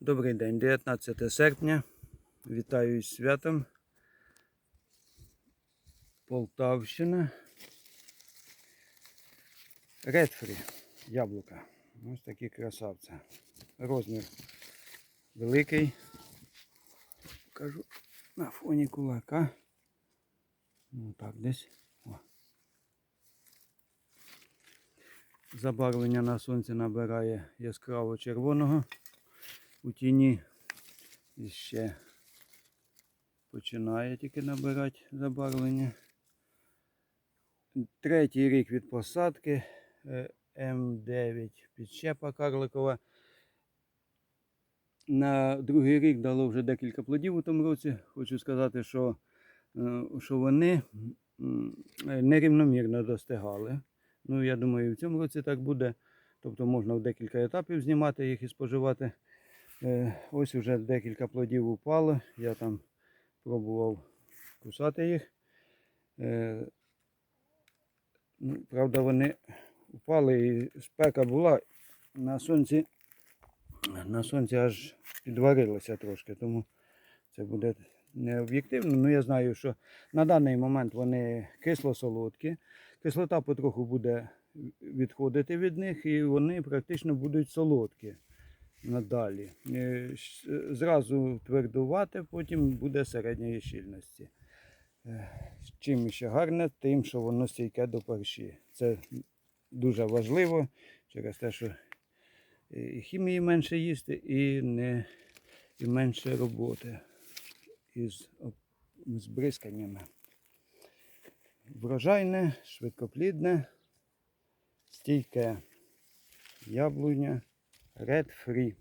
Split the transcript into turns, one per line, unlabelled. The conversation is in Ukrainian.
Добрий день, 19 серпня. Вітаю із святом. Полтавщина. Редфрі. Яблука. Ось такі красавці. Розмір великий. Покажу на фоні кулака. Ну так десь. О. Забарвлення на сонці набирає яскраво червоного у тіні і ще починає тільки набирати забарвлення. Третій рік від посадки е, М9 підщепа карликова. На другий рік дало вже декілька плодів у тому році. Хочу сказати, що, е, що вони нерівномірно достигали. Ну, я думаю, і в цьому році так буде. Тобто можна в декілька етапів знімати їх і споживати. Е, Ось вже декілька плодів упало. Я там пробував кусати їх. Е, ну, Правда, вони упали і спека була. На сонці, на сонці аж підварилося трошки, тому це буде не об'єктивно. Ну я знаю, що на даний момент вони кисло-солодкі. Кислота потроху буде відходити від них, і вони практично будуть солодкі надалі. Е, Зразу твердувати, потім буде середньої щільності. Е, Чим ще гарне, тим, що воно стійке до парші. Це дуже важливо через те, що і хімії менше їсти, і, не, і менше роботи із з бризканнями. Врожайне, швидкоплідне, стійке яблуня Red Free.